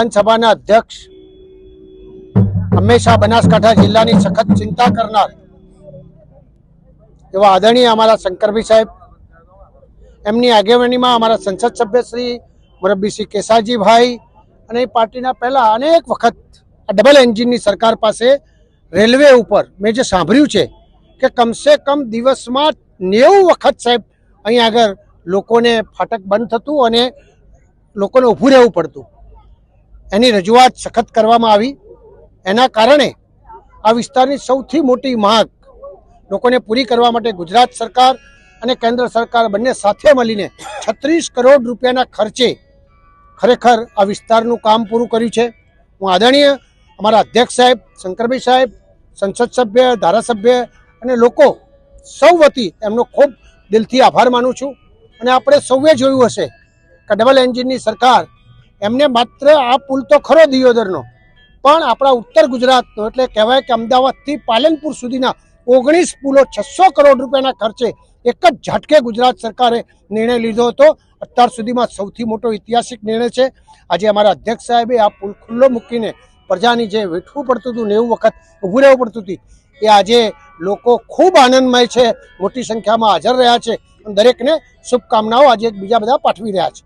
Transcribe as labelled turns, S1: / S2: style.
S1: વિધાનસભાના અધ્યક્ષ હંમેશા બનાસકાંઠા જિલ્લાની સખત ચિંતા કરનાર એવા આદરણીય અમારા શંકરભાઈ સાહેબ, એમની આગેવાનીમાં અમારા સંસદ સભ્ય શ્રી મુરબ્બીસિંહ કેસાજીભાઈ અને પાર્ટીના પહેલા અનેક વખત આ ડબલ એન્જિનની સરકાર પાસે રેલવે ઉપર મેં જે સાંભળ્યું છે કે કમસે કમ દિવસમાં નેવું વખત સાહેબ અહીં આગળ લોકોને ફાટક બંધ થતું અને લોકોને ઊભું રહેવું પડતું. એની રજૂઆત સખત કરવામાં આવી. એના કારણે આ વિસ્તારની સૌથી મોટી માંગ લોકોને પૂરી કરવા માટે ગુજરાત સરકાર અને કેન્દ્ર સરકાર બંને સાથે મળીને છત્રીસ કરોડ રૂપિયાના ખર્ચે ખરેખર આ વિસ્તારનું કામ પૂરું કર્યું છે. હું આદરણીય અમારા અધ્યક્ષ સાહેબ, શંકરભાઈ સાહેબ, સંસદ સભ્ય, ધારાસભ્ય અને લોકો સૌ વતી એમનો ખૂબ દિલથી આભાર માનું છું. અને આપણે સૌએ જોયું હશે કે ડબલ એન્જિનની સરકાર એમને માત્ર આ પુલ તો ખરો દિયોદરનો, પણ આપણા ઉત્તર ગુજરાતનો, એટલે કહેવાય કે અમદાવાદથી પાલનપુર સુધીના ઓગણીસ પુલો છસો કરોડ રૂપિયાના ખર્ચે એક જ ઝાટકે ગુજરાત સરકારે નિર્ણય લીધો હતો. અત્યાર સુધીમાં સૌથી મોટો ઐતિહાસિક નિર્ણય છે. આજે અમારા અધ્યક્ષ સાહેબે આ પુલ ખુલ્લો મૂકીને પ્રજાની જે વેઠવું પડતું હતું નેવું વખત ઊભું રહેવું પડતું હતું, એ આજે લોકો ખૂબ આનંદમય છે. મોટી સંખ્યામાં હાજર રહ્યા છે. દરેકને શુભકામનાઓ આજે બીજા બધા પાઠવી રહ્યા છે.